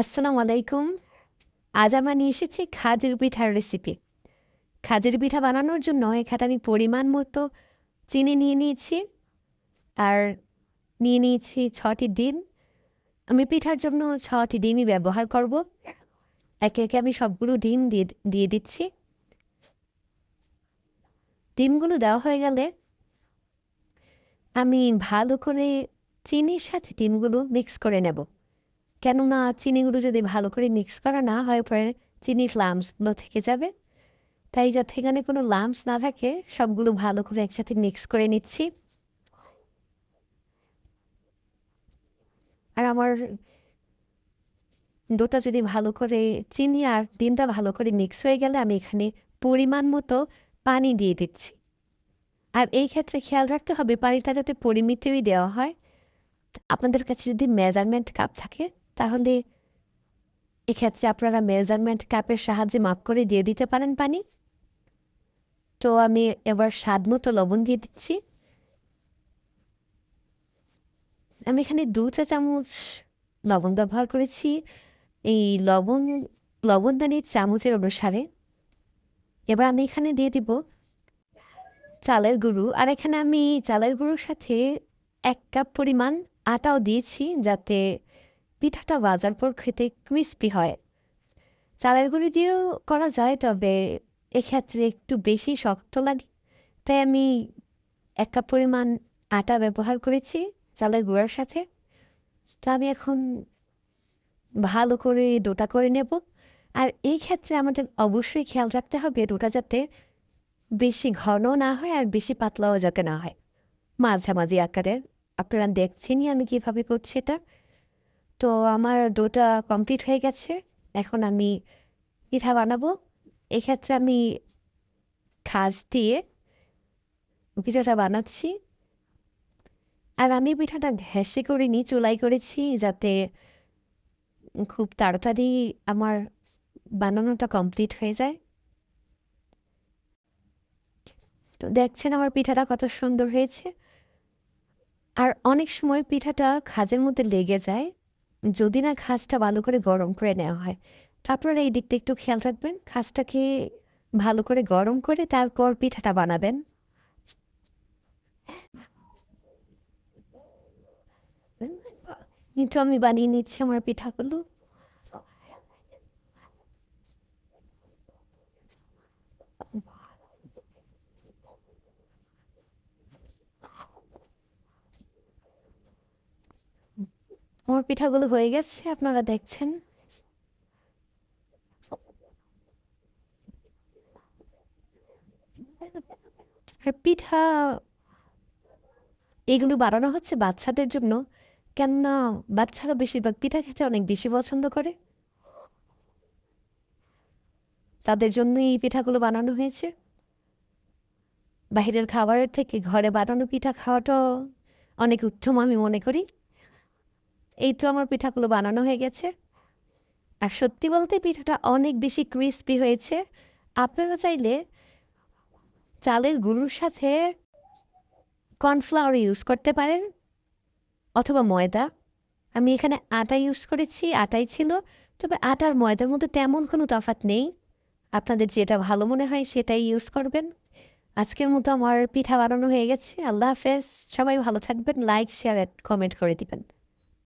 আসসালামু আলাইকুম। আজ আমরা নিয়ে এসেছি খাজের পিঠার রেসিপি খাজের পিঠা বানানোর জন্য এখানে আমি পরিমাণ মতো চিনি নিয়ে নিয়েছি আর নিয়ে নিয়েছি ছটি ডিম। আমি পিঠার জন্য ছটি ডিমই ব্যবহার করব। একে একে আমি সবগুলো ডিম দিয়ে দিয়ে দিচ্ছি। ডিমগুলো দেওয়া হয়ে গেলে আমি ভালো করে চিনির সাথে ডিমগুলো মিক্স করে নেব। কেননা চিনিগুলো যদি ভালো করে মিক্স করা না হয়, পরে চিনির লাম্পসগুলো থেকে যাবে। তাই যাতে এখানে কোনো লাম্পস না থাকে, সবগুলো ভালো করে একসাথে মিক্স করে নিচ্ছি। আর আমার ডোটা যদি ভালো করে, চিনি আর ডিমটা ভালো করে মিক্স হয়ে গেলে আমি এখানে পরিমাণ মতো পানি দিয়ে দিচ্ছি। আর এই ক্ষেত্রে খেয়াল রাখতে হবে, পানিটা যাতে পরিমিতই দেওয়া হয়। আপনাদের কাছে যদি মেজারমেন্ট কাপ থাকে তাহলে এক্ষেত্রে আপনারা মেজারমেন্ট কাপের সাহায্যে মাপ করে দিয়ে দিতে পারেন, পানি? তো আমি এবার স্বাদ মতো লবণ দিয়ে দিচ্ছি। আমি এখানে দু চা চামচ লবণ ব্যবহার করেছি। এই লবণ লবণদানির চামচের অনুসারে। এবার আমি এখানে দিয়ে দিব চালের গুঁড়ো। আর এখানে আমি চালের গুঁড়োর সাথে এক কাপ পরিমাণ আটাও দিয়েছি যাতে পিঠাটা বাজার পর খেতে ক্রিস্পি হয়। চালের গুঁড়ি দিয়েও করা যায়, তবে এক্ষেত্রে একটু বেশি শক্ত লাগে। তাই আমি এক কাপ পরিমাণ আটা ব্যবহার করেছি চালের গুঁড়ার সাথে। তো আমি এখন ভালো করে ডোটা করে নেব। আর এই ক্ষেত্রে আমাদের অবশ্যই খেয়াল রাখতে হবে ডোটা যাতে বেশি ঘন না হয় আর বেশি পাতলাও যাতে না হয়। মাঝামাঝি আকারের। আপনারা দেখছেনই আমি কীভাবে করছি এটা। তো আমার ডোটা কমপ্লিট হয়ে গেছে। এখন আমি পিঠা বানাবো। এক্ষেত্রে আমি খাস দিয়ে পিঠাটা বানাচ্ছি। আর আমি পিঠাটা ঘ্যাসে করিনি, চুলাই করেছি যাতে খুব তাড়াতাড়ি আমার বানানোটা কমপ্লিট হয়ে যায়। তো দেখছেন আমার পিঠাটা কত সুন্দর হয়েছে। আর অনেক সময় পিঠাটা খাজের মধ্যে লেগে যায়। যদি না ঘাসটা ভালো করে গরম করে নেওয়া হয়। তো আপনারা এই দিকটা একটু খেয়াল রাখবেন, ঘাসটাকে ভালো করে গরম করে তারপর পিঠাটা বানাবেন। কিন্তু আমি বানিয়ে নিচ্ছি আমার পিঠাগুলো। আমার পিঠাগুলো হয়ে গেছে, আপনারা দেখছেন। পিঠা, এগুলো বানানো হচ্ছে বাচ্চাদের জন্য। কেননা বাচ্চারা বেশিরভাগ পিঠা খেতে অনেক বেশি পছন্দ করে। তাদের জন্য এই পিঠাগুলো বানানো হয়েছে। বাহিরের খাবারের থেকে ঘরে বানানো পিঠা খাওয়াটা অনেক উত্তম আমি মনে করি। এই তো আমার পিঠাগুলো বানানো হয়ে গেছে। আর সত্যি বলতে পিঠাটা অনেক বেশি ক্রিস্পি হয়েছে। আপনারা চাইলে চালের গুঁড়োর সাথে কর্নফ্লাওয়ার ইউজ করতে পারেন অথবা ময়দা। আমি এখানে আটা ইউজ করেছি, আটাই ছিল। তবে আটার ময়দার মধ্যে তেমন কোনো তফাত নেই। আপনাদের যেটা ভালো মনে হয় সেটাই ইউজ করবেন। আজকের মতো আমার পিঠা বানানো হয়ে গেছে। আল্লাহ হাফেজ। সবাই ভালো থাকবেন। লাইক শেয়ার কমেন্ট করে দিবেন।